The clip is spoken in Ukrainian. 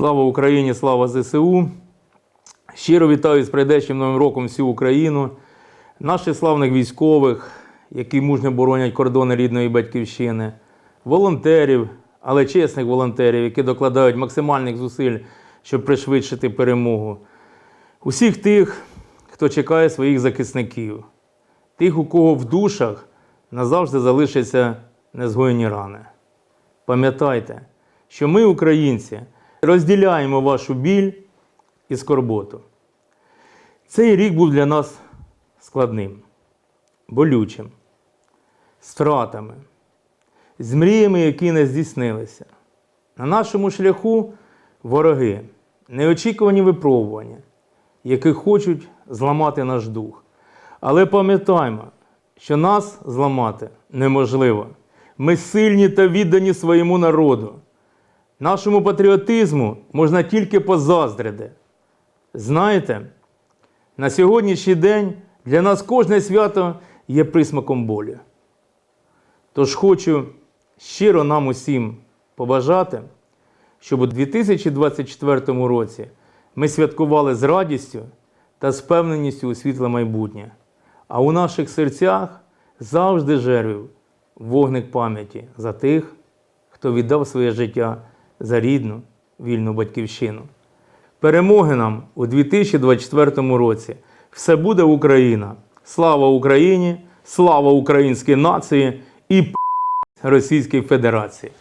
Слава Україні, слава ЗСУ. Щиро вітаю з прийдешнім новим роком всю Україну, наших славних військових, які мужньо боронять кордони рідної батьківщини, волонтерів, але чесних волонтерів, які докладають максимальних зусиль, щоб пришвидшити перемогу. Усіх тих, хто чекає своїх захисників, тих, у кого в душах назавжди залишаться незгоєні рани. Пам'ятайте, що ми, українці, розділяємо вашу біль і скорботу. Цей рік був для нас складним, болючим, з втратами, з мріями, які не здійснилися. На нашому шляху вороги, неочікувані випробування, які хочуть зламати наш дух. Але пам'ятаймо, що нас зламати неможливо. Ми сильні та віддані своєму народу. Нашому патріотизму можна тільки позаздрити. Знаєте, на сьогоднішній день для нас кожне свято є присмаком болі. Тож хочу щиро нам усім побажати, щоб у 2024 році ми святкували з радістю та з впевненістю у світле майбутнє, а у наших серцях завжди жервів вогник пам'яті за тих, хто віддав своє життя за рідну вільну батьківщину. Перемоги нам у 2024 році. Все буде Україна. Слава Україні! Слава українській нації і Російській Федерації!